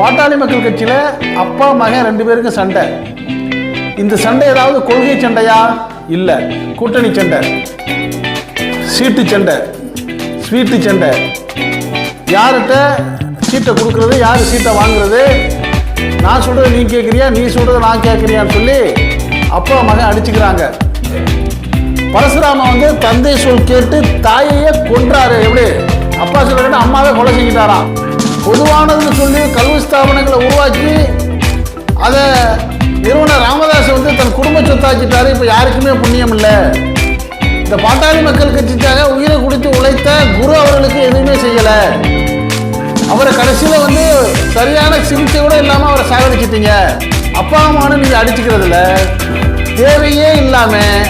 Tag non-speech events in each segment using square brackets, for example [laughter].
பாட்டாளி மக்கள் கட்சியில் அப்பா மகன் ரெண்டு பேருக்கும் சண்டை. இந்த சண்டை ஏதாவது கொள்கை சண்டையா? இல்லை. கூட்டணி சண்டை. சீட்டு சண்டை. ஸ்வீட்டு சண்டை. யார்கிட்ட சீட்டை கொடுக்கறது யார் சீட்டை வாங்குறது? நான் சொல்றது நீ கேட்குறியா? நீ சொல்றது நான் கேட்குறியான்னு சொல்லி அப்பா மகன் அடிச்சுக்கிறாங்க. பரசுராம வந்து தந்தை சொல் கேட்டு தாயையே கொன்றாரு. எப்படி? அப்பா சொல்ல அம்மாவே கொலை செஞ்சிட்டாராம். பொதுவானதுன்னு சொல்லி கல்வி ஸ்தாபனங்களை உருவாக்கி அதை நிறுவனர் ராமதாஸ் வந்து தன் குடும்ப சொத்தாக்கிட்டாரு. இப்போ யாருக்குமே புண்ணியம் இல்லை. இந்த பாட்டாளி மக்கள் கட்சிக்காக உயிரை கொடுத்து உழைத்த குரு அவர்களுக்கு எதுவுமே செய்யலை. அவரை கடைசியில் வந்து சரியான சிகிச்சை கூட இல்லாமல் அவரை சாகடிச்சிட்டீங்க. அப்பா அம்மானு நீங்கள் அடிச்சுக்கிறதுல தேவையே இல்லாமல்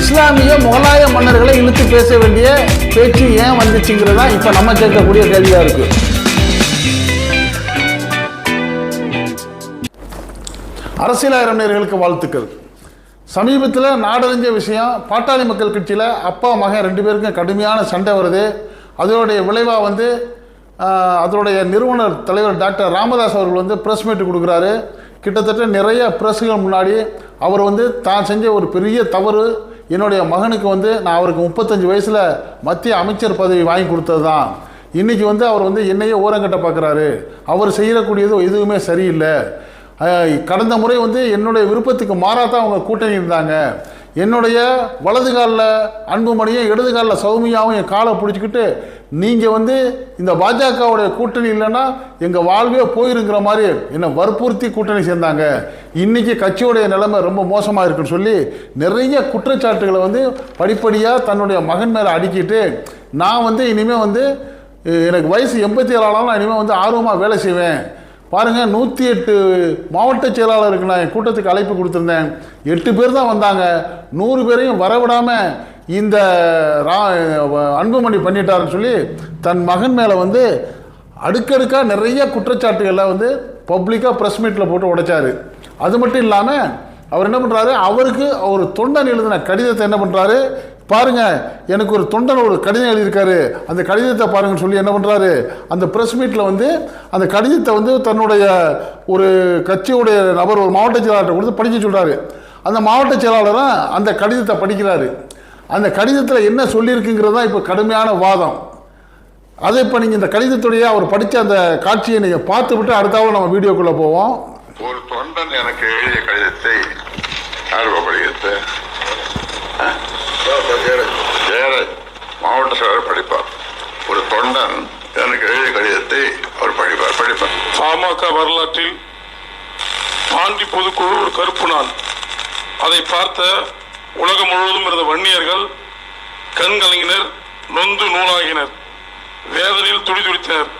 இஸ்லாமிய முகலாய மன்னர்களை இழுத்து பேச வேண்டிய பேச்சு ஏன் வந்துச்சுங்கிறது தான் இப்போ நம்ம கேட்கக்கூடிய கேள்வியாக இருக்குது அரசியலாயிரம் நேர்களுக்கு வாழ்த்துக்கள். சமீபத்தில் நாடறிஞ்ச விஷயம் பாட்டாளி மக்கள் கட்சியில் அப்பா மகன் ரெண்டு பேருக்கும் கடுமையான சண்டை வருது. அதனுடைய விளைவாக வந்து அதனுடைய நிறுவனர் தலைவர் டாக்டர் ராமதாஸ் அவர்கள் வந்து ப்ரெஸ் மீட் கொடுக்குறாரு. கிட்டத்தட்ட நிறைய ப்ரெஸ்கள் முன்னாடி அவர் வந்து தான் செஞ்ச ஒரு பெரிய தவறு. என்னுடைய மகனுக்கு வந்து நான் அவருக்கு முப்பத்தஞ்சு வயசில் மத்திய அமைச்சர் பதவி வாங்கி கொடுத்தது தான் இன்றைக்கி வந்து அவர் வந்து என்னையே ஓரங்கட்ட பார்க்குறாரு அவர் செய்யக்கூடியது எதுவுமே சரியில்லை. கடந்த முறை வந்து என்னுடைய விருப்பத்துக்கு மாறாக தான் அவங்க கூட்டணி இருந்தாங்க. என்னுடைய வலது காலில் அன்புமணியும் இடது காலில் சௌமியாவும் என் காலை பிடிச்சிக்கிட்டு நீங்கள் வந்து இந்த பாஜகவுடைய கூட்டணி இல்லைன்னா எங்கள் வாழ்வே போயிருங்கிற மாதிரி என்னை வற்புறுத்தி கூட்டணி சேர்ந்தாங்க. இன்றைக்கி கட்சியுடைய நிலைமை ரொம்ப மோசமாக இருக்குன்னு சொல்லி நிறைய குற்றச்சாட்டுகளை வந்து படிப்படியாக தன்னுடைய மகன் மேலே அடுக்கிட்டு நான் வந்து இனிமேல் வந்து எனக்கு வயசு எண்பத்தி ஏழாலும் நான் இனிமேல் வந்து ஆர்வமாக வேலை செய்வேன். பாருங்கள் நூற்றி எட்டு மாவட்ட செயலாளருக்கு நான் என் கூட்டத்துக்கு அழைப்பு கொடுத்துருந்தேன். எட்டு பேர் தான் வந்தாங்க. நூறு பேரையும் வரவிடாமல் இந்த ரா அன்புமணி பண்ணிட்டாருன்னு சொல்லி தன் மகன் மேலே வந்து அடுக்கடுக்காக நிறைய குற்றச்சாட்டுகளை வந்து பப்ளிக்காக ப்ரெஸ் மீட்டில் போட்டு உடைச்சாரு. அது மட்டும் இல்லாமல் அவர் என்ன பண்ணுறாரு அவருக்கு அவர் தொண்டன் எழுதின கடிதத்தை என்ன பண்ணுறாரு பாருங்க எனக்கு ஒரு தொண்டன் ஒரு கடிதம் எழுதியிருக்காரு. அந்த கடிதத்தை பாருங்கன்னு சொல்லி என்ன பண்ணுறாரு அந்த ப்ரெஸ் மீட்டில் வந்து அந்த கடிதத்தை வந்து தன்னுடைய ஒரு கட்சியுடைய நபர் ஒரு மாவட்ட செயலாளர்கிட்ட கொடுத்து படிக்க சொல்கிறாரு அந்த மாவட்ட செயலாளரும் அந்த கடிதத்தை படிக்கிறாரு. அந்த கடிதத்தில் என்ன சொல்லியிருக்குங்கிறது தான் இப்போ கடுமையான வாதம். அதை இப்போ நீங்கள் இந்த கடிதத்துடைய அவர் படித்த அந்த காட்சியை நீங்கள் பார்த்து விட்டு அடுத்தாவது நம்ம வீடியோக்குள்ளே போவோம். ஒரு தொண்டன் எனக்கு எழுதிய கடிதத்தை ஆர்வப்படுகிறது. மாவட்ட செயலர் படிப்பார். ஒரு தொண்டன் எனக்கு எழுதிய கடிதத்தை அவர் படிப்பார். படிப்பார். பாமக வரலாற்றில் பாண்டி பொதுக்குழு ஒரு கருப்பு நாள். அதை பார்த்த உலகம் முழுவதும் இருந்த வன்னியர்கள் கண்கலங்கினர் நொந்து நூலாகினர் வேதனையில் துடிதுடித்தனர்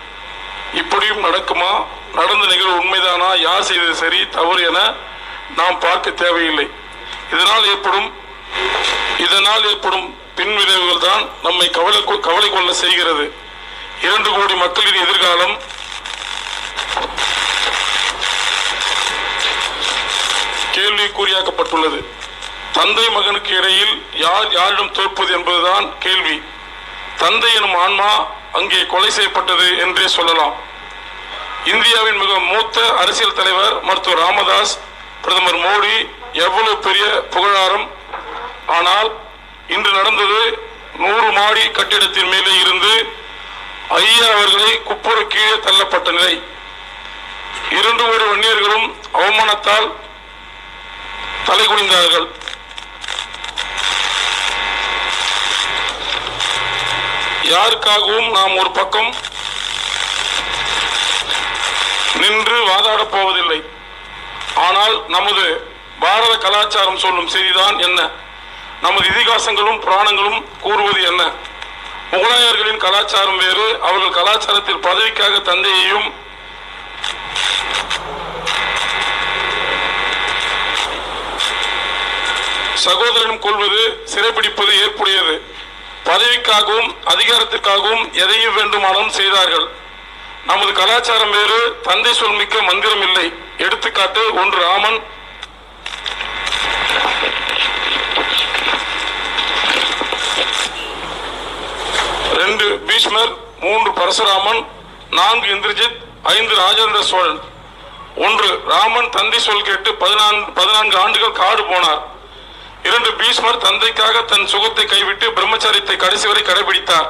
இப்படியும் நடக்குமா? நடந்த நிகழ்வு உண்மைதானா? யார் செய்தது சரி தவறு என நாம் பார்க்க தேவையில்லை. இதனால் ஏற்படும் இதனால் ஏற்படும் பின்விளைவுகள் தான் நம்மை கவலை கொ- கவலை கொள்ள செய்கிறது. இரண்டு கோடி மக்களின் எதிர்காலம் கேள்விக்குறியாக்கப்பட்டுள்ளது. தந்தை மகனுக்கு இடையில் யார் யாரிடம் தோற்பது என்பதுதான் கேள்வி. தந்தை எனும் ஆன்மா அங்கே கொலை செய்யப்பட்டது என்றே சொல்லலாம். இந்தியாவின் மிக மூத்த அரசியல் தலைவர் மருத்துவர் ராமதாஸ் பிரதமர் மோடி எவ்வளவு பெரிய புகழாரம். ஆனால் இன்று நடந்தது நூறு மாடி கட்டிடத்தின் மேலே இருந்து ஐயா அவர்களை குப்புற கீழே தள்ளப்பட்ட நிலை. இரண்டு ஒரு வன்னியர்களும் அவமானத்தால் தலை குனிந்தார்கள் யாருக்காகவும் நாம் ஒரு பக்கம் நின்று வாதாடப் போவதில்லை. ஆனால் நமது பாரத கலாச்சாரம் சொல்லும் செய்திதான் என்ன? நமது இதிகாசங்களும் புராணங்களும் கூறுவது என்ன? முகலாயர்களின் கலாச்சாரம் வேறு அவர்கள் கலாச்சாரத்தில் பதவிக்காக தந்தையையும் சகோதரனும் கொள்வது சிறைபிடிப்பது ஏற்புடையது. பதவிக்காகவும் அதிகாரத்திற்காகவும் எதையும் வேண்டுமானாலும் செய்தார்கள். நமது கலாச்சாரம் வேறு தந்தை சொல்மிக்க மந்திரம் இல்லை எடுத்துக்காட்டு ஒன்று ராமன் ரெண்டு பீஷ்மர் மூன்று பரசுராமன் நான்கு இந்திரஜித் ஐந்து ராஜேந்திர சோழன். ஒன்று ராமன் தந்தை சொல் கேட்டு பதினான்கு பதினான்கு ஆண்டுகள் காடு போனார். இரண்டு பீஷ்மர் தந்தைக்காக தன் சுகத்தை கைவிட்டு பிரம்மச்சரியத்தை கடைசி வரை கடைபிடித்தார்.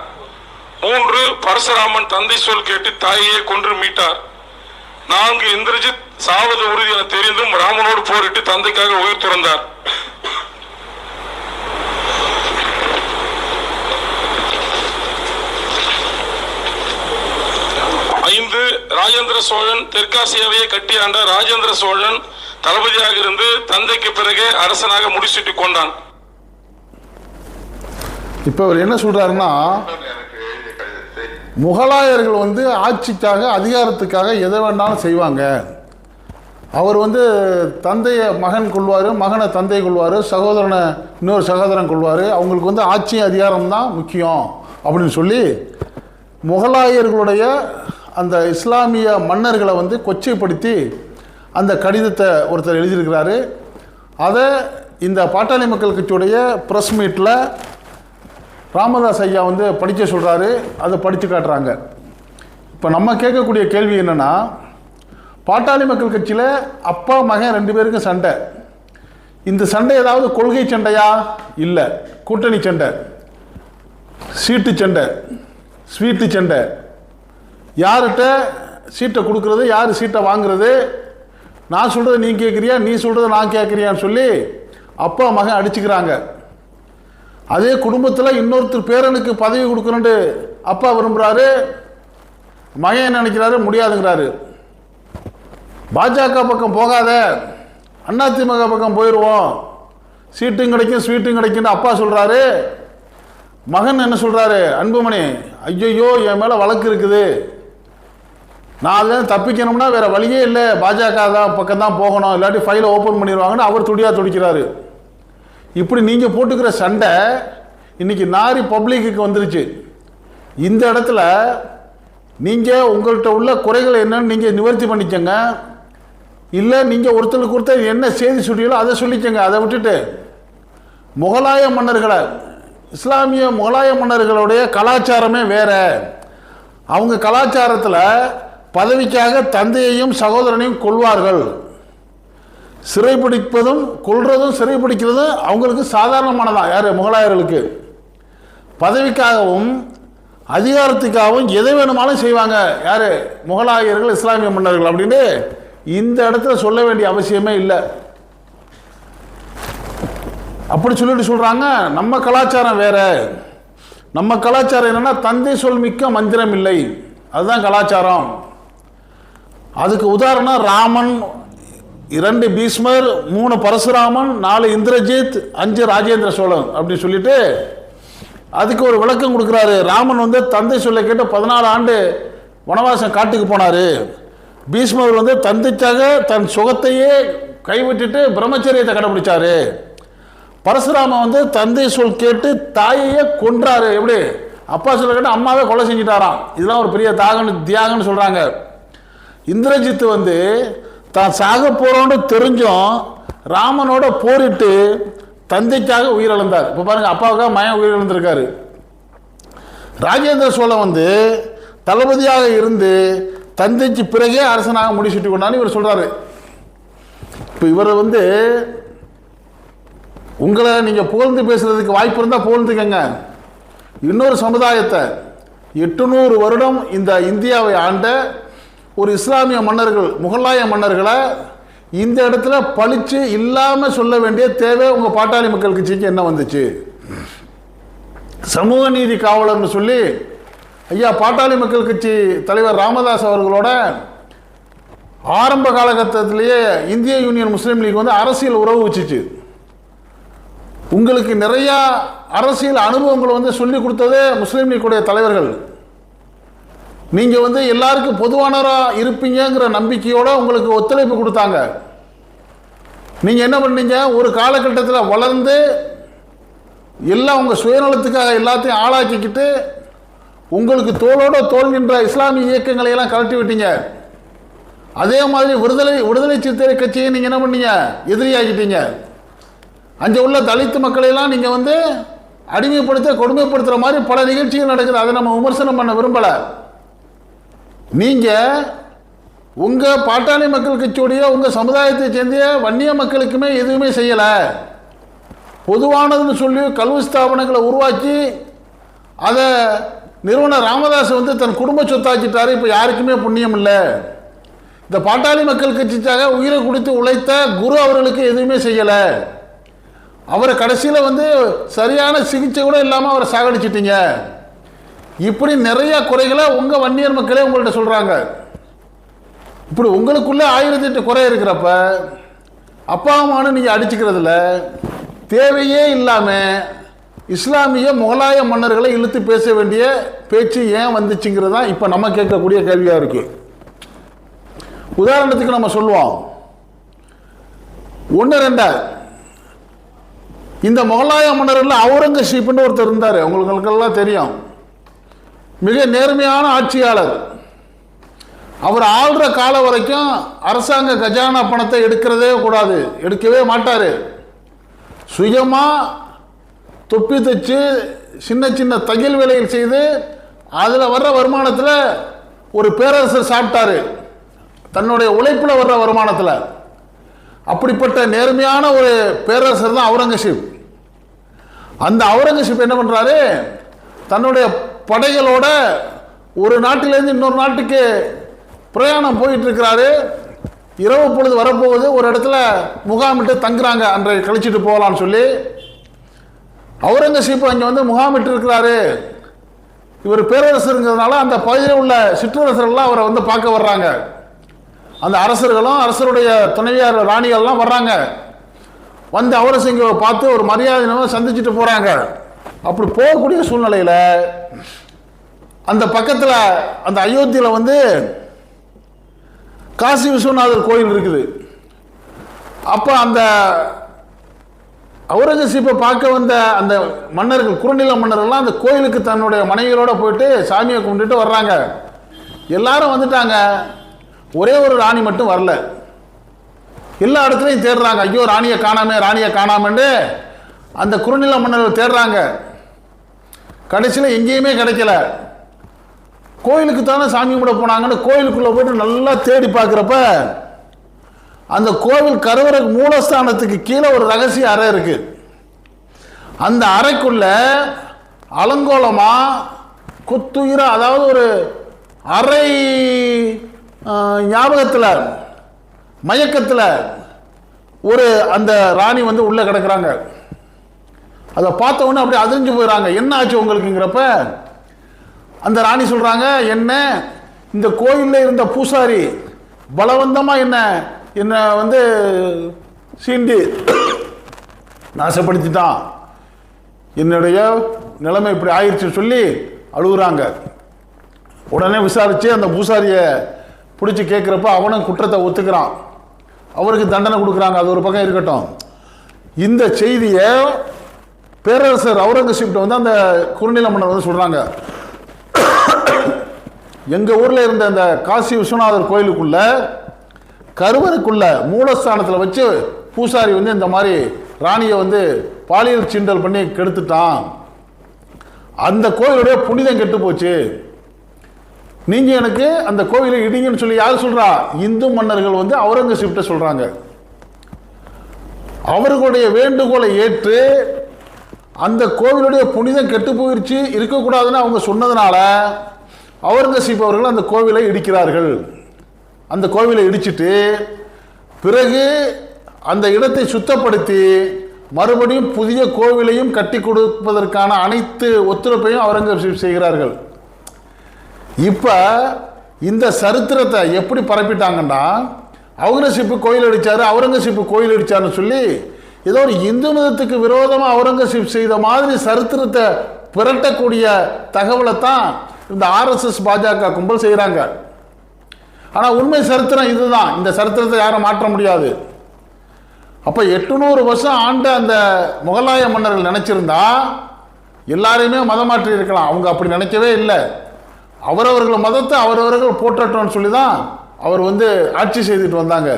மூன்று பரசுராமன் தந்தை சொல் கேட்டு தாயையே கொன்று மீட்டார். நான்கு இந்திரஜித் சாவது உறுதி என தெரிந்தும் ராமனோடு போரிட்டு தந்தைக்காக உயிர் துறந்தார். இருந்து ராஜேந்திர சோழன் தெற்காசியாவையே கட்டியாண்ட ராஜேந்திர சோழன் தளபதியாக இருந்து தந்தைக்கு பிறகு அரசனாக முடிச்சிட்டு கொண்டான். இப்போ அவர் என்ன சொல்றாருன்னா முகலாயர்கள் வந்து ஆட்சிக்காக அதிகாரத்துக்காக எதை வேணாலும் செய்வாங்க. அவர் வந்து தந்தையை மகன் கொள்வார் மகனை தந்தை கொள்வார் சகோதரனை இன்னொரு சகோதரன் கொள்வார். அவங்களுக்கு வந்து ஆட்சி அதிகாரம் தான் முக்கியம் அப்படின்னு சொல்லி முகலாயர்களுடைய அந்த இஸ்லாமிய மன்னர்களை வந்து கொச்சைப்படுத்தி அந்த கடிதத்தை ஒருத்தர் எழுதியிருக்கிறாரு. அதை இந்த பாட்டாளி மக்கள் கட்சியுடைய ப்ரெஸ் மீட்டில் ராமதாஸ் ஐயா வந்து படிக்க சொல்கிறாரு அதை படித்து காட்டுறாங்க. இப்போ நம்ம கேட்கக்கூடிய கேள்வி என்னென்னா பாட்டாளி மக்கள் கட்சியில் அப்பா மகன் ரெண்டு பேருக்கும் சண்டை. இந்த சண்டை ஏதாவது கொள்கை சண்டையா? இல்லை. கூட்டணி சண்டை. சீட்டு சண்டை. ஸ்வீட்டு சண்டை. யார்கிட்ட சீட்டை கொடுக்குறது யார் சீட்டை வாங்குறது? நான் சொல்கிறத நீ கேட்குறியா நீ சொல்கிறத நான் கேட்குறியான்னு சொல்லி அப்பா மகன் அடிச்சுக்கிறாங்க. அதே குடும்பத்தில் இன்னொருத்தர் பேரனுக்கு பதவி கொடுக்கணுன்ட்டு அப்பா விரும்புகிறாரு மகன் நினைக்கிறாரு? முடியாதுங்கிறாரு. பாஜக பக்கம் போகாத. அதிமுக பக்கம் போயிடுவோம் சீட்டும் கிடைக்கும் ஸ்வீட்டும் கிடைக்கும்னு அப்பா சொல்கிறாரு மகன் என்ன சொல்கிறாரு அன்புமணி ஐயையோ என் மேலே வழக்கு இருக்குது. நான் அதில் தப்பிக்கணும்னா வேறு வழியே இல்லை. பாஜக தான் பக்கம் தான் போகணும். இல்லாட்டி ஃபைலை ஓப்பன் பண்ணிடுவாங்கன்னு அவர் துடியாக துடிக்கிறாரு. இப்படி நீங்கள் போட்டுக்கிற சண்டை இன்றைக்கி நாரி பப்ளிக்கு வந்துருச்சு. இந்த இடத்துல நீங்கள் உங்கள்கிட்ட உள்ள குறைகள் என்னன்னு நீங்கள் நிவர்த்தி பண்ணிக்கங்க. இல்லை நீங்கள் ஒருத்தருக்கு ஒருத்தர் என்ன செய்தி சொல்லியோ அதை சொல்லிக்கங்க. அதை விட்டுட்டு முகலாய மன்னர்களை இஸ்லாமிய முகலாய மன்னர்களுடைய கலாச்சாரமே வேற. அவங்க கலாச்சாரத்தில் பதவிக்காக தந்தையையும் சகோதரனையும் கொள்வார்கள் சிறைப்பிடிப்பதும் கொள்றதும் சிறைப்பிடிக்கிறதும் அவங்களுக்கு சாதாரணமானதான் யார்? முகலாயர்களுக்கு. பதவிக்காகவும் அதிகாரத்துக்காகவும் எதை வேணுமாலும் செய்வாங்க. யார்? முகலாயர்கள் இஸ்லாமிய மன்னர்கள் அப்படின்னு இந்த இடத்துல சொல்ல வேண்டிய அவசியமே இல்லை. அப்படி சொல்லிட்டு சொல்கிறாங்க நம்ம கலாச்சாரம் வேற. நம்ம கலாச்சாரம் என்னன்னா தந்தை சொல் மிக்க மந்திரம் இல்லை. அதுதான் கலாச்சாரம். அதுக்கு உதாரணம் ராமன் இரண்டு பீஷ்மர் மூணு பரசுராமன் நாலு இந்திரஜித் அஞ்சு ராஜேந்திர சோழன் அப்படின்னு சொல்லிட்டு அதுக்கு ஒரு விளக்கம் கொடுக்குறாரு. ராமன் வந்து தந்தை சொல்ல கேட்டு பதினாலு ஆண்டு வனவாசம் காட்டுக்கு போனார். பீஷ்மர் வந்து தந்தைக்காக தன் சுகத்தையே கைவிட்டுட்டு பிரம்மச்சரியத்தை கடைபிடிச்சார். பரசுராமன் வந்து தந்தை சொல் கேட்டு தாயையே கொன்றாரு. எப்படி? அப்பா சொல்ல கேட்டு அம்மாவே கொலை செஞ்சிட்டாராம். இதெல்லாம் ஒரு பெரிய தாகன்னு தியாகன்னு சொல்கிறாங்க இந்திரஜித் வந்து தான் சாக போகிறோன்னு தெரிஞ்சும் ராமனோட போரிட்டு தந்தைக்காக உயிரிழந்தார். இப்போ பாருங்க அப்பாவுக்காக மயம் உயிரிழந்திருக்காரு. ராஜேந்திர சோழன் வந்து தளபதியாக இருந்து தந்தைக்கு பிறகே அரசனாக முடிச்சுட்டு கொண்டான்னு இவர் சொல்றாரு. இப்போ இவர் வந்து உங்களை நீங்கள் புகழ்ந்து பேசுறதுக்கு வாய்ப்பு இருந்தால் புகழ்ந்துக்கங்க. இன்னொரு சமுதாயத்தை எட்டுநூறு வருடம் இந்த இந்தியாவை ஆண்ட ஒரு இஸ்லாமிய மன்னர்கள் முகலாய மன்னர்களை இந்த இடத்துல பளிச்சு இல்லாமல் சொல்ல வேண்டிய தேவை உங்கள் பாட்டாளி மக்கள் கட்சிக்கு என்ன வந்துச்சு? சமூக நீதி காவலர்னு சொல்லி ஐயா பாட்டாளி மக்கள் கட்சி தலைவர் ராமதாஸ் அவர்களோட ஆரம்ப காலகட்டத்திலேயே இந்திய யூனியன் முஸ்லீம் லீக் வந்து அரசியல் உறவு வச்சுச்சு. உங்களுக்கு நிறையா அரசியல் அனுபவங்களை வந்து சொல்லி கொடுத்ததே முஸ்லீம் லீக்குடைய தலைவர்கள். நீங்கள் வந்து எல்லாருக்கும் பொதுவானவராக இருப்பீங்கங்கிற நம்பிக்கையோட உங்களுக்கு ஒத்துழைப்பு கொடுத்தாங்க. நீங்கள் என்ன பண்ணீங்க? ஒரு காலகட்டத்தில் வளர்ந்து எல்லாம் உங்கள் சுயநலத்துக்காக எல்லாத்தையும் ஆளாக்கிக்கிட்டு உங்களுக்கு தோளோட தோல்கின்ற இஸ்லாமிய இயக்கங்களை எல்லாம் கலட்டி விட்டீங்க. அதே மாதிரி விடுதலை விடுதலை சிறுத்தை கட்சியை நீங்கள் என்ன பண்ணீங்க? எதிரியாகிட்டீங்க அங்கே உள்ள தலித்து மக்களையெல்லாம் நீங்கள் வந்து அடிமைப்படுத்த கொடுமைப்படுத்துகிற மாதிரி பல நிகழ்ச்சிகள் நடக்குது. அதை நம்ம விமர்சனம் பண்ண விரும்பலை. நீங்கள் உங்கள் பாட்டாளி மக்கள் கட்சியுடைய உங்கள் சமுதாயத்தை சேர்ந்த வன்னிய மக்களுக்குமே எதுவுமே செய்யலை. பொதுவானதுன்னு சொல்லி கல்வி ஸ்தாபனங்களை உருவாக்கி அதை நிறுவனர் ராமதாஸ் வந்து தன் குடும்ப சொத்தாக்கிட்டார். இப்போ யாருக்குமே புண்ணியம் இல்லை. இந்த பாட்டாளி மக்கள் கட்சிக்காக உயிரை கொடுத்து உழைத்த குரு அவர்களுக்கு எதுவுமே செய்யலை. அவரை கடைசியில் வந்து சரியான சிகிச்சை கூட இல்லாமல் அவரை சாகடிச்சிட்டிங்க. இப்படி நிறைய குறைகளை உங்கள் வன்னியர் மக்களே உங்கள்கிட்ட சொல்கிறாங்க இப்படி உங்களுக்குள்ளே ஆயிரத்தி எட்டு குறை இருக்கிறப்ப அப்பா அம்மானு நீங்கள் அடிச்சுக்கிறதுல தேவையே இல்லாமல் இஸ்லாமிய முகலாய மன்னர்களை இழுத்து பேச வேண்டிய பேச்சு ஏன் வந்துச்சுங்கிறது தான் இப்போ நம்ம கேட்கக்கூடிய கேள்வியாக இருக்குது உதாரணத்துக்கு நம்ம சொல்லுவோம். ஒன்று ரெண்டா இந்த முகலாய மன்னரில் அவுரங்கசீப்னு ஒருத்தர் இருந்தார். உங்களுக்கெல்லாம் தெரியும். மிக நேர்மையான ஆட்சியாளர். அவர் ஆள்ற காலம் வரைக்கும் அரசாங்க கஜானா பணத்தை எடுக்கிறதே கூடாது எடுக்கவே மாட்டார். சுயமாக தொப்பி தைச்சு சின்ன சின்ன தையல் வேலைகள் செய்து அதில் வர்ற வருமானத்தில் ஒரு பேரரசர் சாப்பிட்டாரு. தன்னுடைய உழைப்பில் வர்ற வருமானத்தில். அப்படிப்பட்ட நேர்மையான ஒரு பேரரசர் தான் அவுரங்கசீப். அந்த அவுரங்கசீப் என்ன பண்ணுறாரு தன்னுடைய படைகளோட ஒரு நாட்டிலேருந்து இன்னொரு நாட்டுக்கு பிரயாணம் போயிட்டு இருக்கிறாரு இரவு பொழுது வரப்போகுது. ஒரு இடத்துல முகாமிட்டு தங்குறாங்க. அன்றைய கழிச்சிட்டு போகலான்னு சொல்லி அவுரங்கசீப் அங்கே வந்து முகாமிட்டு இருக்கிறாரு இவர் பேரரசருங்கிறதுனால அந்த பகுதியில் உள்ள சிற்றரசர்கள்லாம் அவரை வந்து பார்க்க வர்றாங்க. அந்த அரசர்களும் அரசருடைய துணைவியார் ராணிகள்லாம் வர்றாங்க. வந்து அவுரசிங்கவை பார்த்து ஒரு மரியாதை சந்திச்சுட்டு போகிறாங்க அப்படி போகக்கூடிய சூழ்நிலையில் அந்த பக்கத்தில் அந்த அயோத்தியில் வந்து காசி விஸ்வநாதர் கோயில் இருக்குது. அப்போ அந்த அவுரங்கசீப்பை பார்க்க வந்த அந்த மன்னர்கள் குறுநில மன்னர்கள்லாம் அந்த கோயிலுக்கு தன்னுடைய மனைவிகளோட போயிட்டு சாமியை கும்பிட்டுட்டு வர்றாங்க. எல்லாரும் வந்துட்டாங்க. ஒரே ஒரு ராணி மட்டும் வரல. எல்லா இடத்துலையும் தேடுறாங்க. ஐயோ ராணியை காணாமே ராணியை காணாமன்னு அந்த குறுநில மன்னர்கள் தேடுறாங்க. கடைசியில் எங்கேயுமே கிடைக்கல. கோயிலுக்கு தானே சாமி கும்பிட போனாங்கன்னு கோயிலுக்குள்ளே போயிட்டு நல்லா தேடி பார்க்குறப்ப அந்த கோவில் கருவறை மூலஸ்தானத்துக்கு கீழே ஒரு ரகசிய அறை இருக்கு. அந்த அறைக்குள்ள அலங்கோலமா குத்துயிரா அதாவது ஒரு அறை ஞாபகத்தில் மயக்கத்தில் ஒரு அந்த ராணி வந்து உள்ளே கிடக்குறாங்க. அதை பார்த்தவொன்னே அப்படியே அதிர்ஞ்சு போயிடறாங்க என்ன ஆச்சு உங்களுக்குங்கிறப்ப? அந்த ராணி சொல்கிறாங்க என்ன? இந்த கோயிலில் இருந்த பூசாரி பலவந்தமாக என்ன என்னை வந்து சீண்டி நாசப்படுத்திட்டான். என்னுடைய நிலைமை இப்படி ஆயிடுச்சு சொல்லி அழுகுறாங்க. உடனே விசாரித்து அந்த பூசாரியை பிடிச்சி கேட்குறப்ப அவனும் குற்றத்தை ஒத்துக்கிறான். அவருக்கு தண்டனை கொடுக்குறாங்க. அது ஒரு பக்கம் இருக்கட்டும். இந்த செய்தியை பேரரசர் அவுரங்கசீப்ட்ட வந்து அந்த குறுநில மன்னர் வந்து சொல்கிறாங்க எங்கள் ஊரில் இருந்த அந்த காசி விஸ்வநாதர் கோயிலுக்குள்ள கருவறைக்குள்ள மூலஸ்தானத்தில் வச்சு பூசாரி வந்து இந்த மாதிரி ராணியை வந்து பாலியல் சீண்டல் பண்ணி கெடுத்துட்டான். அந்த கோயிலுடைய புனிதம் கெட்டு போச்சு. நீங்க எனக்கு அந்த கோவிலை இடிங்கன்னு சொல்லி யார் சொல்றா? இந்து மன்னர்கள் வந்து அவுரங்கசீப்ட சொல்றாங்க. அவர்களுடைய வேண்டுகோளை ஏற்று அந்த கோவிலுடைய புனிதம் கெட்டு போயிடுச்சு இருக்கக்கூடாதுன்னு அவங்க சொன்னதுனால அவுரங்கசீப் அவர்கள் அந்த கோவிலை இடிக்கிறார்கள். அந்த கோவிலை இடிச்சிட்டு பிறகு அந்த இடத்தை சுத்தப்படுத்தி மறுபடியும் புதிய கோவிலையும் கட்டி கொடுப்பதற்கான அனைத்து ஒத்துழைப்பையும் அவுரங்கசீப் செய்கிறார்கள். இப்போ இந்த சரித்திரத்தை எப்படி பரப்பிட்டாங்கன்னா அவுரங்கசீப்பு கோயில் அடித்தார் அவுரங்கசீப்பு கோயில் அடித்தார்னு சொல்லி ஏதோ ஒரு இந்து மதத்துக்கு விரோதமாக அவுரங்கசீப் செய்த மாதிரி சரித்திரத்தை புரட்டக்கூடிய தகவலை தான் இந்த ஆர்எஸ்எஸ் பாஜக கும்பல் செய்கிறாங்க ஆனால் உண்மை சரித்திரம் இதுதான். இந்த சரித்திரத்தை யாரும் மாற்ற முடியாது. அப்போ எட்டுநூறு வருஷம் ஆண்ட அந்த முகலாய மன்னர்கள் நினச்சிருந்தா எல்லாரையுமே மதம் மாற்றி இருக்கலாம். அவங்க அப்படி நினைக்கவே இல்லை. அவரவர்கள் மதத்தை அவரவர்கள் போற்றட்டும்னு சொல்லி தான் அவர் வந்து ஆட்சி செய்துட்டு வந்தாங்க.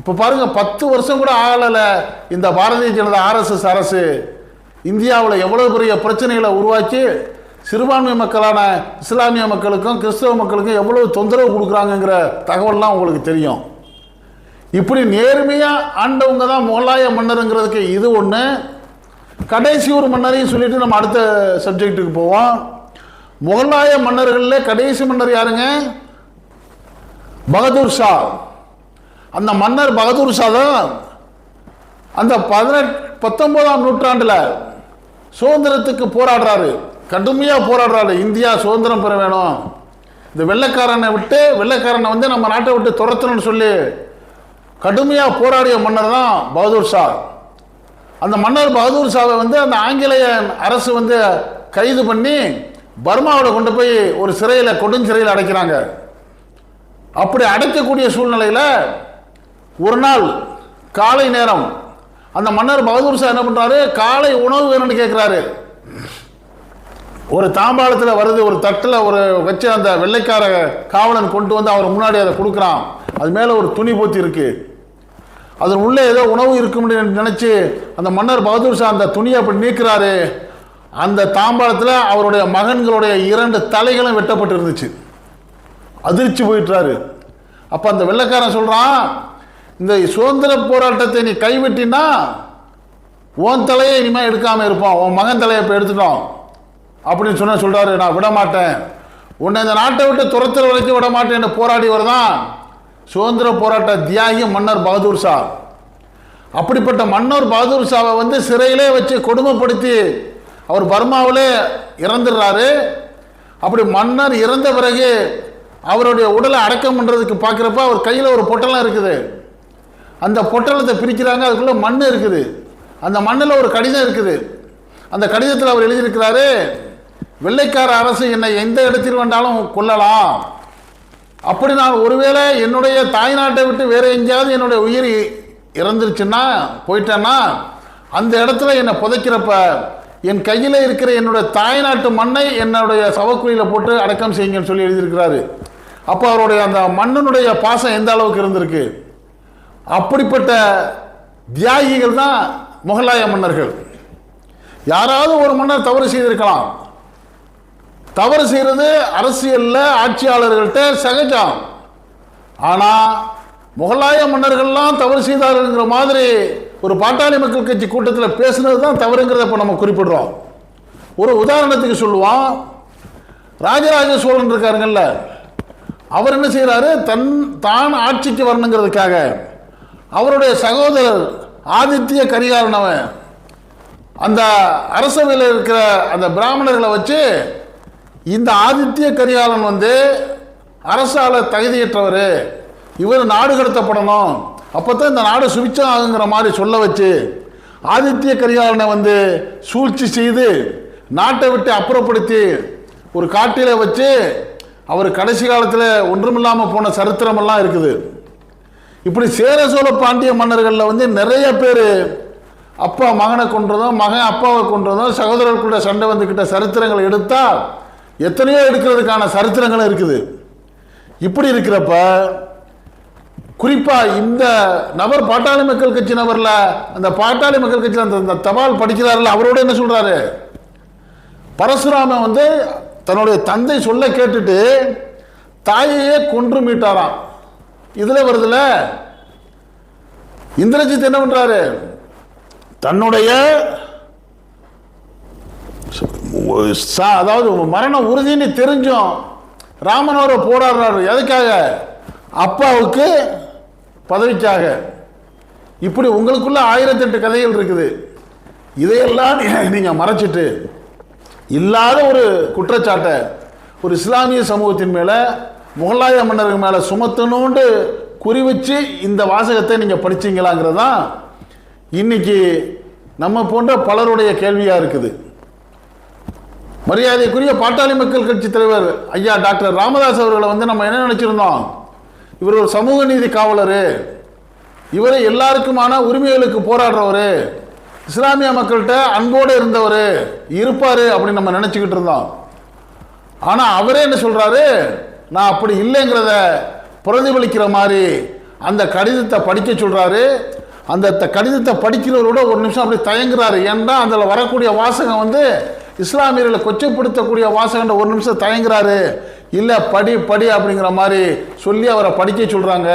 இப்போ பாருங்க பத்து வருஷம் கூட ஆகலை இந்த பாரதிய ஜனதா ஆர்எஸ்எஸ் அரசு இந்தியாவில் எவ்வளோ பெரிய பிரச்சனைகளை உருவாக்கி சிறுபான்மை மக்களான இஸ்லாமிய மக்களுக்கும் கிறிஸ்தவ மக்களுக்கும் எவ்வளோ தொந்தரவு கொடுக்குறாங்கங்கிற தகவல்லாம் உங்களுக்கு தெரியும். இப்படி நேர்மையாக ஆண்டவங்க தான் முகலாய மன்னருங்கிறதுக்கு இது ஒன்று கடைசி ஒரு மன்னரையும் சொல்லிட்டு நம்ம அடுத்த சப்ஜெக்ட்டுக்கு போவோம். முகலாய மன்னர்களில் கடைசி மன்னர் யாருங்க? பகதூர் ஷா. அந்த மன்னர் பகதூர் ஷா தான் அந்த பதினெட் பத்தொன்பதாம் நூற்றாண்டில் சுதந்திரத்துக்கு போராடுறாரு. கடுமையாக போராடுறாரு. இந்தியா சுதந்திரம் பெற வேணும். இந்த வெள்ளைக்காரனை விட்டு வெள்ளைக்காரனை வந்து நம்ம நாட்டை விட்டு துரத்தணும்னு சொல்லி கடுமையாக போராடிய மன்னர் தான் பகதூர் ஷா. அந்த மன்னர் பகதூர் ஷாவை வந்து அந்த ஆங்கிலேய அரசு வந்து கைது பண்ணி பர்மாவோட கொண்டு போய் ஒரு சிறையில் கொடுஞ்சிறையில் அடைக்கிறாங்க. அப்படி அடைக்கக்கூடிய சூழ்நிலையில் ஒரு நாள் காலை நேரம். அந்த மன்னர் பகதூர் ஷா என்ன பண்ணுறாரு காலை உணவு வேணும்னு கேட்குறாரு ஒரு தாம்பாளத்தில் வருது ஒரு தட்டில் ஒரு வச்சு அந்த வெள்ளைக்கார காவலன் கொண்டு வந்து அவர் முன்னாடி அதை கொடுக்குறான். அது மேலே ஒரு துணி போத்தி இருக்கு. அதன் உள்ளே ஏதோ உணவு இருக்கும்னு நினச்சி அந்த மன்னர் பகதூர் ஷா அந்த துணியை அப்படி நீக்கிறாரு. அந்த தாம்பாளத்தில் அவருடைய மகன்களுடைய இரண்டு தலைகளும் வெட்டப்பட்டு இருந்துச்சு அதிர்ச்சி போயிட்டுறாரு. அப்போ அந்த வெள்ளைக்காரன் சொல்கிறான் இந்த சுதந்திர போராட்டத்தை நீ கைவிட்டினா உன் தலையை இனிமேல் எடுக்காமல் இருப்போம் உன் மகன் தலையை இப்போ எடுத்துட்டோம் அப்படின்னு சொன்ன சொல்கிறாரு நான் விட மாட்டேன் உன்னை இந்த நாட்டை விட்டு துரத்துற வரைக்கும் விட என்று போராடியவர் தான் சுதந்திர போராட்ட தியாகி மன்னர் பகதூர் ஷா அப்படிப்பட்ட மன்னர் பகதூர் ஷாவை வந்து சிறையிலே வச்சு கொடுமைப்படுத்தி அவர் பர்மாவிலே இறந்துடுறாரு. அப்படி மன்னர் இறந்த பிறகு அவருடைய உடலை அடக்கம் பண்ணுறதுக்கு பார்க்குறப்ப அவர் கையில் ஒரு பொட்டலம் இருக்குது. அந்த பொட்டலத்தை பிரிக்கிறாங்க அதுக்குள்ளே மண் இருக்குது. அந்த மண்ணில் ஒரு கடிதம் இருக்குது. அந்த கடிதத்தில் அவர் எழுதியிருக்கிறாரு வெள்ளைக்கார அரசு என்னை எந்த இடத்தில் வேண்டாலும் கொல்லலாம். அப்படி நான் ஒருவேளை என்னுடைய தாய்நாட்டை விட்டு வேற எங்கேயாவது என்னுடைய உயிர் இறந்துருச்சுன்னா போயிட்டேன்னா அந்த இடத்துல என்னை புதைக்கிறப்ப என் கையில் இருக்கிற என்னுடைய தாய்நாட்டு மண்ணை என்னுடைய சவக்குழியில் போட்டு அடக்கம் செய்யுங்கன்னு சொல்லி எழுதியிருக்கிறாரு. அப்போ அவருடைய அந்த மண்ணினுடைய பாசம் எந்த அளவுக்கு இருந்திருக்கு? அப்படிப்பட்ட தியாகிகள் தான் முகலாய மன்னர்கள். யாராவது ஒரு மன்னர் தவறு செய்திருக்கலாம். தவறு செய்கிறது அரசியலில் ஆட்சியாளர்கள்ட்ட சகஜம். ஆனால் முகலாய மன்னர்கள்லாம் தவறு செய்தார்கள்ங்கிற மாதிரி ஒரு பாட்டாளி மக்கள் கட்சி கூட்டத்தில் பேசுனது தான் தவறுங்கிறத இப்போ நம்ம குறிப்பிடுறோம். ஒரு உதாரணத்துக்கு சொல்லுவோம். ராஜராஜ சோழன் இருக்காருங்கல்ல. அவர் என்ன செய்கிறாரு தன் தான் ஆட்சிக்கு வரணுங்கிறதுக்காக அவருடைய சகோதரர் ஆதித்ய கரிகாலனவன் அந்த அரசவையில் இருக்கிற அந்த பிராமணர்களை வச்சு இந்த ஆதித்ய கரிகாலன் வந்து அரசால தகுதியற்றவர். இவர் நாடு கடத்தப்படணும். அப்போ தான் இந்த நாடு சுவிச்சம் ஆகுங்கிற மாதிரி சொல்ல வச்சு ஆதித்ய கரிகாலனை வந்து சூழ்ச்சி செய்து நாட்டை விட்டு அப்புறப்படுத்தி ஒரு காட்டில வச்சு அவர் கடைசி காலத்தில் ஒன்றுமில்லாமல் போன சரித்திரமெல்லாம் இருக்குது. இப்படி சேர சோழ பாண்டிய மன்னர்களில் வந்து நிறைய பேர் அப்பா மகனை கொன்றதும் மகன் அப்பாவை கொன்றதும் சகோதரர்களுடைய சண்டை வந்துக்கிட்ட சரித்திரங்களை எடுத்தால் எத்தனையோ எடுக்கிறதுக்கான சரித்திரங்களும் இருக்குது. இப்படி இருக்கிறப்ப குறிப்பாக இந்த நபர் பாட்டாளி மக்கள் கட்சி நபரில் அந்த பாட்டாளி மக்கள் கட்சியில் அந்த அந்த தபால் படிக்கிறார்கள் அவரோட என்ன சொல்கிறாரு பரசுராமன் வந்து தன்னுடைய தந்தை சொல்ல கேட்டுட்டு தாயையே கொன்று மீட்டாராம். இதில் வருதுல? இந்திரஜித் என்ன பண்றாரு? தன்னுடைய அதாவது மரண உறுதின்னு தெரிஞ்சும் ராமனோரை போராடுறாரு. எதுக்காக? அப்பாவுக்கு பதவிக்காக. இப்படி உங்களுக்குள்ள ஆயிரத்தெட்டு கதைகள் இருக்குது. இதையெல்லாம் நீ- [laughs] நீங்க மறைச்சிட்டு இல்லாத ஒரு குற்றச்சாட்டை ஒரு இஸ்லாமிய சமூகத்தின் மேலே முகலாய மன்னர்கள் மேலே சுமத்தணுன்ட்டு குறி வச்சு இந்த வாசகத்தை நீங்கள் படிச்சீங்களாங்கிறது தான் இன்னைக்கு நம்ம போன்ற பலருடைய கேள்வியாக இருக்குது. மரியாதைக்குரிய பாட்டாளி மக்கள் கட்சி தலைவர் ஐயா டாக்டர் ராமதாஸ் அவர்களை வந்து நம்ம என்ன நினைச்சிருந்தோம்? இவர் ஒரு சமூக நீதி காவலர். இவர் எல்லாருக்குமான உரிமைகளுக்கு போராடுறவர். இஸ்லாமிய மக்கள்கிட்ட அன்போடு இருந்தவர். இருப்பார் அப்படின்னு நம்ம நினச்சிக்கிட்டு இருந்தோம். ஆனால் அவரே என்ன சொல்கிறாரு நான் அப்படி இல்லைங்கிறத பிரதிபலிக்கிற மாதிரி அந்த கடிதத்தை படிக்க சொல்கிறாரு அந்த கடிதத்தை படிக்கிறவரோட ஒரு நிமிஷம் அப்படி தயங்குறாரு. ஏன்னா அதில் வரக்கூடிய வாசகம் வந்து இஸ்லாமியர்களை கொச்சைப்படுத்தக்கூடிய வாசகன்ற ஒரு நிமிஷம் தயங்குறாரு. இல்லை படி படி அப்படிங்கிற மாதிரி சொல்லி அவரை படிக்க சொல்கிறாங்க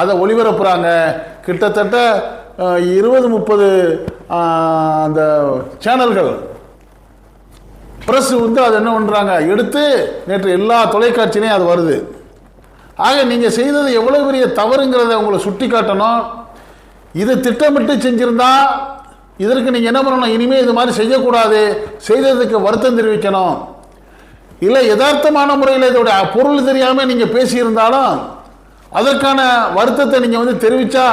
அதை ஒளிபரப்புறாங்க. கிட்டத்தட்ட இருபது முப்பது அந்த சேனல்கள் ப்ரெஸ் வந்து அதை என்ன பண்ணுறாங்க எடுத்து நேற்று எல்லா தொலைக்காட்சியிலையும் அது வருது. ஆக நீங்கள் செய்தது எவ்வளோ பெரிய தவறுங்கிறத உங்களை சுட்டி காட்டணும் இது திட்டமிட்டு செஞ்சுருந்தா இதற்கு நீங்கள் என்ன பண்ணணும்? இனிமேல் இது மாதிரி செய்யக்கூடாது. செய்ததுக்கு வருத்தம் தெரிவிக்கணும். இல்லை யதார்த்தமான முறையில் இதோட பொருள் தெரியாமல் நீங்கள் பேசியிருந்தாலும் அதற்கான வருத்தத்தை நீங்கள் வந்து தெரிவித்தா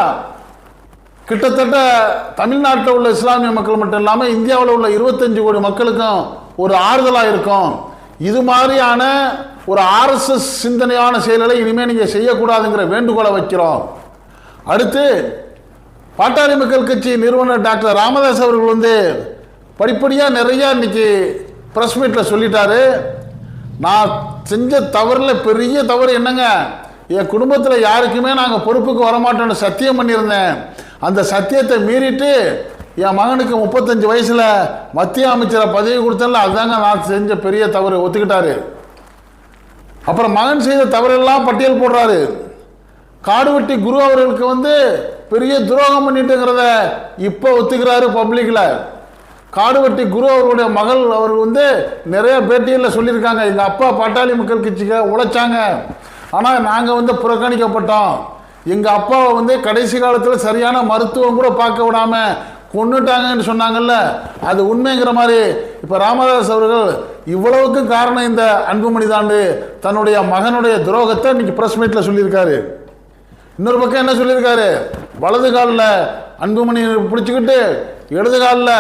கிட்டத்தட்ட தமிழ்நாட்டில் உள்ள இஸ்லாமிய மக்கள் மட்டும் இல்லாமல் இந்தியாவில் உள்ள இருபத்தஞ்சு கோடி மக்களுக்கும் ஒரு ஆறுதலாக இருக்கும். இது மாதிரியான ஒரு ஆர்எஸ்எஸ் சிந்தனையான செயல்களை இனிமேல் நீங்கள் செய்யக்கூடாதுங்கிற வேண்டுகோளை வைக்கிறோம். அடுத்து பாட்டாளி மக்கள் கட்சி நிறுவனர் டாக்டர் ராமதாஸ் அவர்கள் வந்து படிப்படியாக நிறையா இன்னைக்கு ப்ரெஸ் மீட்டில் சொல்லிட்டாரு. நான் செஞ்ச தவறில் பெரிய தவறு என்னங்க? என் குடும்பத்தில் யாருக்குமே நாங்கள் பொறுப்புக்கு வரமாட்டோம்னு சத்தியம் பண்ணியிருந்தேன். அந்த சத்தியத்தை மீறிட்டு என் மகனுக்கு முப்பத்தஞ்சு வயசில் மத்திய அமைச்சரை பதவி கொடுத்தல அதுதாங்க நான் செஞ்ச பெரிய தவறு. ஒத்துக்கிட்டாரு. அப்புறம் மகன் செய்த தவறெல்லாம் பட்டியல் போடுறாரு. காடுவெட்டி குரு அவர்களுக்கு வந்து பெரிய துரோகம் பண்ணிட்டுங்கிறத இப்போ ஒத்துக்கிறாரு பப்ளிக்கில் காடுவெட்டி குரு அவர்களுடைய மகள் அவர் வந்து நிறைய பேட்டியில் சொல்லியிருக்காங்க. எங்கள் அப்பா பாட்டாளி மக்கள் கட்சிக்கு உழைச்சாங்க. ஆனால் நாங்கள் வந்து புறக்கணிக்கப்பட்டோம். எங்கள் அப்பாவை வந்து கடைசி காலத்தில் சரியான மருத்துவம் கூட பார்க்க விடாமல் கொன்னுட்டாங்கன்னு சொன்னாங்கல்ல அது உண்மைங்கிற மாதிரி இப்போ ராமதாஸ் அவர்கள் இவ்வளவுக்கும் காரணம் இந்த அன்புமணி தாண்டு தன்னுடைய மகனுடைய துரோகத்தை இன்னைக்கு ப்ரெஸ் மீட்டில் சொல்லியிருக்காரு. இன்னொரு பக்கம் என்ன சொல்லியிருக்காரு? வலது காலில் அன்புமணி பிடிச்சிக்கிட்டு இடது காலில்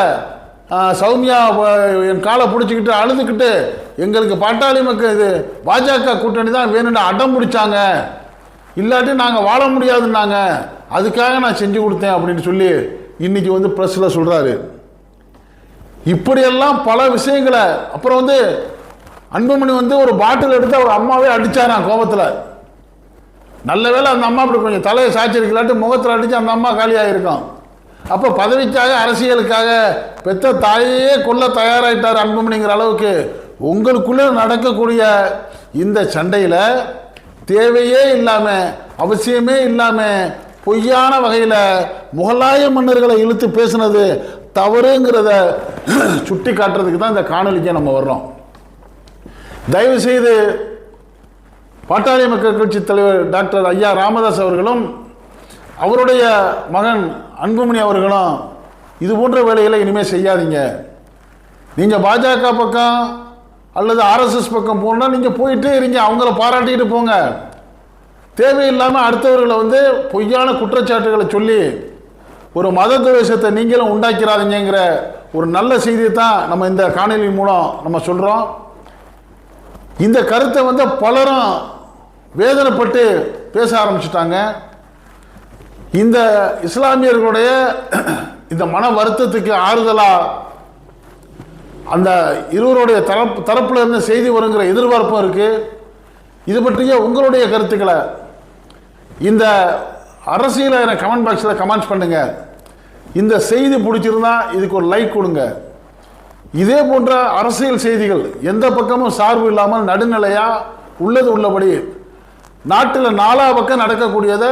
சௌமியா என் காலை பிடிச்சிக்கிட்டு அழுதுக்கிட்டு எங்களுக்கு பாட்டாளி மக்கள் இது பாஜக கூட்டணி தான் வேணும்னு அடம் பிடிச்சாங்க. இல்லாட்டி நாங்கள் வாழ முடியாதுன்னாங்க. அதுக்காக நான் செஞ்சு கொடுத்தேன் அப்படின்னு சொல்லி இன்னைக்கு வந்து ப்ரெஸ்ஸில் சொல்கிறாரு இப்படியெல்லாம் பல விஷயங்களை அப்புறம் வந்து அன்புமணி வந்து ஒரு பாட்டில் எடுத்து அவர் அம்மாவே அடித்தாரான் கோபத்தில்? நல்ல வேளை அந்த அம்மா அப்படி கொஞ்சம் தலையை சாய்ச்சிருக்கலாட்டு முகத்தில் அடித்து அந்த அம்மா காலியாகிருக்கும் அப்போ பதவிக்காக அரசியலுக்காக பெத்த தாயையே கொல்ல தயாராயிட்டார் அன்புமணிங்கிற அளவுக்கு உங்களுக்குள்ளே நடக்கக்கூடிய இந்த சண்டையில் தேவையே இல்லாமல் அவசியமே இல்லாமல் பொய்யான வகையில் முகலாய மன்னர்களை இழுத்து பேசுனது தவறுங்கிறத சுட்டி காட்டுறதுக்கு தான் இந்த காணொலிக்கு நம்ம வர்றோம். தயவு செய்து பாட்டாளி மக்கள் கட்சி தலைவர் டாக்டர் ஐயா ராமதாஸ் அவர்களும் அவருடைய மகன் அன்புமணி அவர்களும் இது போன்ற வேலைகளை இனிமேல் செய்யாதீங்க. நீங்கள் பாஜக பக்கம் அல்லது ஆர்எஸ்எஸ் பக்கம் போனால் நீங்கள் போயிட்டே இருங்க அவங்கள பாராட்டிட்டு போங்க. தேவையில்லாமல் அடுத்தவர்களை வந்து பொய்யான குற்றச்சாட்டுகளை சொல்லி ஒரு மத துவேஷத்தை நீங்களும் உண்டாக்கிறாதீங்கிற ஒரு நல்ல செய்தியை தான் நம்ம இந்த காணொலி மூலம் நம்ம சொல்கிறோம் இந்த கருத்தை வந்து பலரும் வேதனைப்பட்டு பேச ஆரம்பிச்சிட்டாங்க. இந்த இஸ்லாமியர்களுடைய இந்த மன வருத்தத்துக்கு ஆறுதலாக அந்த இருவருடைய தரப்பு தரப்புல இருந்து செய்தி வருங்கிற எதிர்பார்ப்பும் இருக்குது இது பற்றிய உங்களுடைய கருத்துக்களை இந்த அரசியல எனக்கு கமெண்ட் பாக்ஸில் கமெண்ட்ஸ் பண்ணுங்க. இந்த செய்தி பிடிச்சிருந்தா இதுக்கு ஒரு லைக் கொடுங்க. இதே போன்ற அரசியல் செய்திகள் எந்த பக்கமும் சார்பு இல்லாமல் நடுநிலையாக உள்ளது உள்ளபடி நாட்டில் நாலா பக்கம் நடக்கக்கூடியதை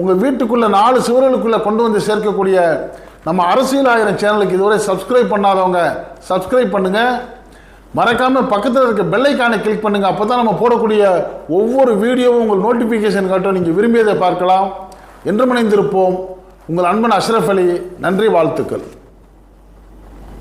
உங்கள் வீட்டுக்குள்ளே நாலு சுவர்களுக்குள்ளே கொண்டு வந்து சேர்க்கக்கூடிய நம்ம அரசியல் ஆயிரம் சேனலுக்கு இதுவரை சப்ஸ்கிரைப் பண்ணாதவங்க சப்ஸ்கிரைப் பண்ணுங்கள் மறக்காமல் பக்கத்தில் இருக்க பெல்லைக்கானை கிளிக் பண்ணுங்கள் அப்போ தான் நம்ம போடக்கூடிய ஒவ்வொரு வீடியோவும் உங்கள் நோட்டிஃபிகேஷன் காட்டும் நீங்கள் விரும்பியதை பார்க்கலாம். என்று மணிந்திருப்போம் உங்கள் அன்பன் அஷ்ரஃப் அலி நன்றி வாழ்த்துக்கள்.